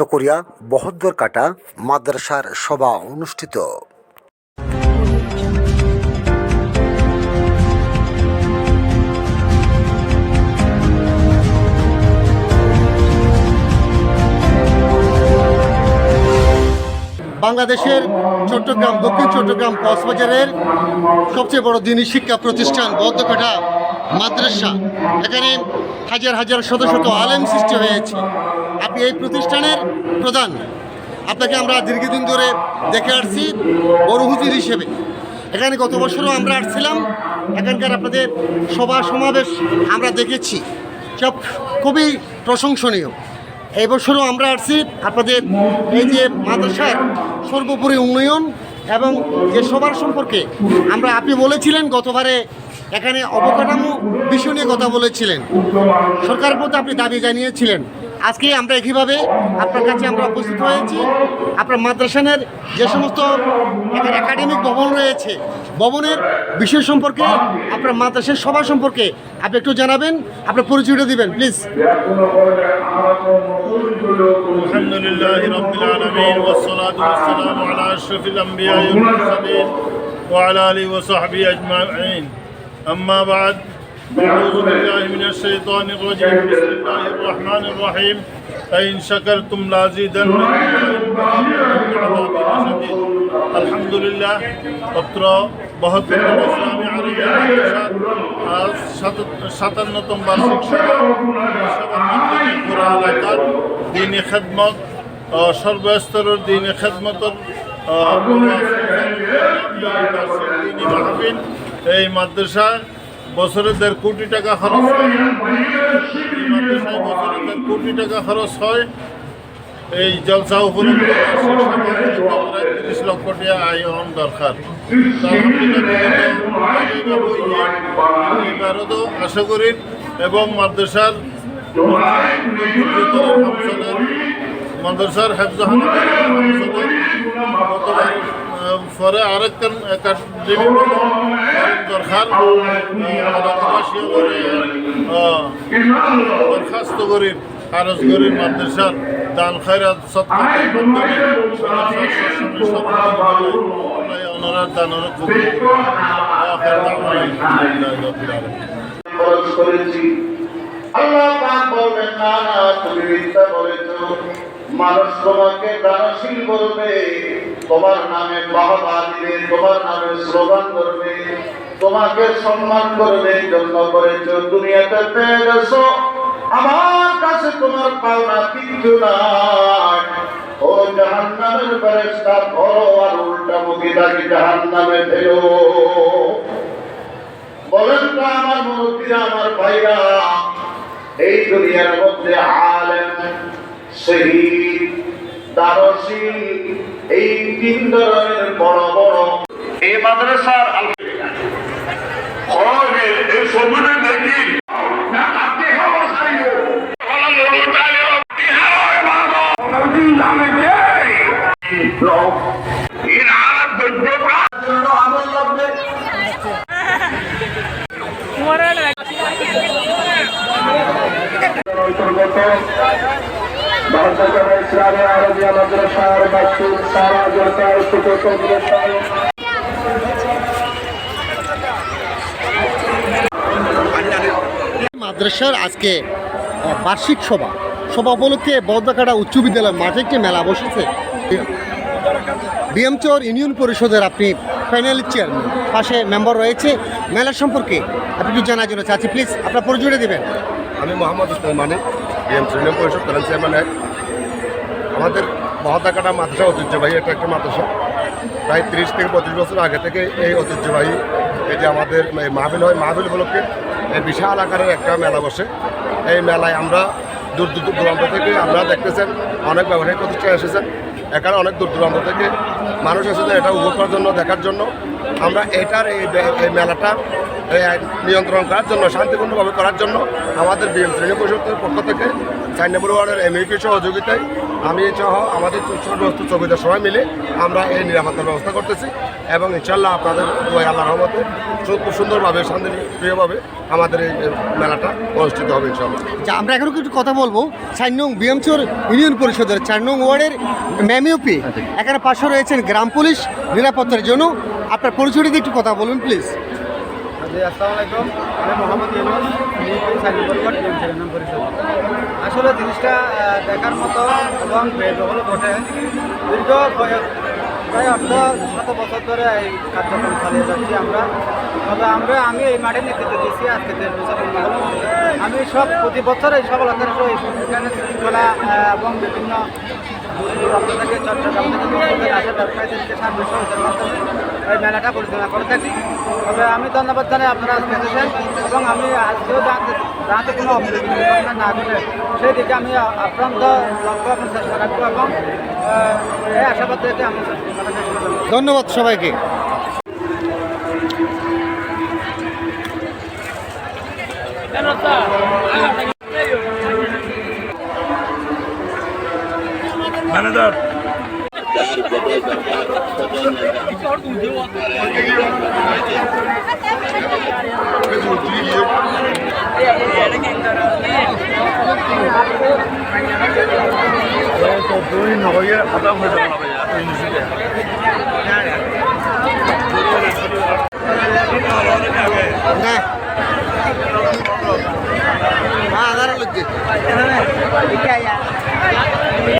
চকরিয়া বহদ্দর কাটা মাদ্রাসার সভা অনুষ্ঠিত। বাংলাদেশের চট্টগ্রাম, দক্ষিণ চট্টগ্রাম কক্সবাজারের সবচেয়ে বড় দিনী শিক্ষা প্রতিষ্ঠান বদ্ধকাঠা মাদ্রাসা। এখানে হাজার হাজার শত শত আলেম সৃষ্টি হয়েছে। আপনি এই প্রতিষ্ঠানের প্রধান। আপনাকে আমরা দীর্ঘদিন ধরে দেখে আসছি, বড় হিসেবে। এখানে গত বছরও আমরা আসছিলাম। এখানকার আপনাদের সভা সমাবেশ আমরা দেখেছি। সব খুবই প্রশংসনীয়। এই বছরও আমরা আসছি আপনাদের এই যে মাদ্রাসার সর্বোপরি উন্নয়ন এবং যে সবার সম্পর্কে আমরা আপনি বলেছিলেন, গতবারে এখানে অবকাঠামো বিষয় নিয়ে কথা বলেছিলেন। সরকারের প্রতি আপনি দাবি জানিয়েছিলেন। আজকে আমরা একইভাবে আপনার কাছে আমরা উপস্থিত হয়েছি। আপনার মাদ্রাসানের যে সমস্ত একাডেমিক ভবন রয়েছে, ভবনের বিষয় সম্পর্কে, আপনার মাদ্রাসার সভা সম্পর্কে আপনি একটু জানাবেন, আপনার পরিচয়টা দিবেন, প্লিজ। আলহামদুলিল্লাহ বা'দ। أعوذ بالله من الشيطان الرجيم بسم الله الرحمن الرحيم فإن شكرتم لازيدنكم وإن كفرتم عذابي لشديد الحمد لله পত্র বহত্তর ইসলামী আরবি মাদ্রাসার আজ সাত- সাতান্নতম বার্ষিক সভা সভার মাধ্যমে পুরা এলাকার দিনী খেদমত ও সর্বস্তরের দিনী খেদমতর আহ, পুরা বার্ষিক দিনী মাহফিল এই মাদ্রাসা বছরে দেড় কোটি টাকা খরচ হয়। বছরে কোটি টাকা খরচ হয়। এই জলসা উপলক্ষে লক্ষ টাকা দরকার। আলহামদুলিল্লাহ বিগত ভালোই এবারও আশা করি এবং মাদ্রাসার মাদ্রাসার হেফজাহান পরে একাডেমি দরকার দরখাস্ত করি খারজ করি মাদ্রাসার দান খায়রাত সৎকারের মাধ্যমে মানুষ তোমাকে দানশীল বলবে। তোমার নামে বাহবা দিবে তোমার নামে স্লোগান করবে, তোমাকে সম্মান করবে জন্য করেছ দুনিয়াতে পেয়ে গেছো আমার কাছে তোমার পাওনা কিচ্ছু নাই। ও জাহান্নামের ফেরেশতা, ধরো আর উল্টা মুখী তাকে জাহান্নামে ফেলো। বলেন তো আমার মুরব্বীরা, আমার ভাইরা, এই দুনিয়ার মধ্যে আলেম, শহীদ দারসি এই তিন ধরনের বড় বড় এই মাদ্রাসার মাদ্রাসার আজকে বার্ষিক সভা। সভা উপলক্ষে বদ্দাকাটা উচ্চ বিদ্যালয় মাঠে একটি মেলা বসেছে। বিএমচর ইউনিয়ন পরিষদের আপনি ফাইনাল চেয়ারম্যান, পাশে মেম্বার রয়েছে। মেলা সম্পর্কে আপনি একটু জানার জন্য চাচ্ছি। প্লিজ, আপনার পরিচয়টা দেবেন। আমি মোহাম্মদ ইসলাম মানিক বিএম শ্রীরাম পরিষদ চেয়ারম্যান। আমাদের মহাতাকাটা মাদ্রাসা ঐতিহ্যবাহী, এটা একটা মাদ্রাসা। প্রায় তিরিশ থেকে পঁচিশ বছর আগে থেকে এই ঐতিহ্যবাহী, এই যে আমাদের মাহবিল হয় মাহবিল উপলক্ষে এই বিশাল আকারের একটা মেলা বসে। এই মেলায় আমরা দূর দূর দূরান্ত থেকে আমরা দেখতেছেন, অনেক ব্যবসায়িক প্রতিষ্ঠান এসেছেন। এখানে অনেক দূর দূরান্ত থেকে মানুষ এসেছে এটা উপভোগ করার জন্য, দেখার জন্য। আমরা এটার এই এই মেলাটা নিয়ন্ত্রণ করার জন্য, শান্তিপূর্ণভাবে করার জন্য আমাদের বিএম শ্রেণি পরিষদের পক্ষ থেকে চার নম্বর ওয়ার্ডের এমইপি সহযোগিতায় আমি সহ আমাদের সমস্ত চৌকিদার সবাই মিলে আমরা এই নিরাপত্তার ব্যবস্থা করতেছি এবং ইনশাল্লাহ আপনাদের আল্লাহ রহমতে সুন্দরভাবে শান্তিপ্রিয়ভাবে আমাদের এই মেলাটা অনুষ্ঠিত হবে ইনশাল্লাহ আচ্ছা আমরা এখন একটু কথা বলব। চার নং বিএমচোর ইউনিয়ন পরিষদের চার নং ওয়ার্ডের ম্যামিওপি এখানে পাশে রয়েছেন গ্রাম পুলিশ নিরাপত্তার জন্য। আপনার পরিচয় দিয়ে একটু কথা বলুন প্লিজ আসসালামু আলাইকুম। আমি মোহাম্মদ ইউনুস নিউজ সার্ভিস নাম পরিষদ। আসলে জিনিসটা দেখার মতো এবং ব্যয়বহুল বটে দীর্ঘ প্রায় অর্ধ শত বছর ধরে এই কার্যক্রম চালিয়ে যাচ্ছি আমরা। তবে আমরা, আমি এই মাঠে নেতৃত্ব দিয়েছি, আজকে দেড় বছর আমি সব প্রতি বছর এই সফলতার এই এখানে শৃঙ্খলা এবং বিভিন্ন থেকে চট্টগ্রাম মাধ্যমে এই মেলাটা পরিচালনা করে থাকি। তবে আমি ধন্যবাদ জানাই আপনারা আজকে এসেছেন, এবং আমি আজকেও জানতে যাতে কোনো অপ্রীতিকর না ঘটে। সেই দিকে আমি আক্রান্ত লক্ষ্য এবং চেষ্টা রাখব এবং এই আশাবাদ রেখে আমি तो दो ही नवैया खत्म हो जाना भैया तो इनसे हाँ आधार लग गए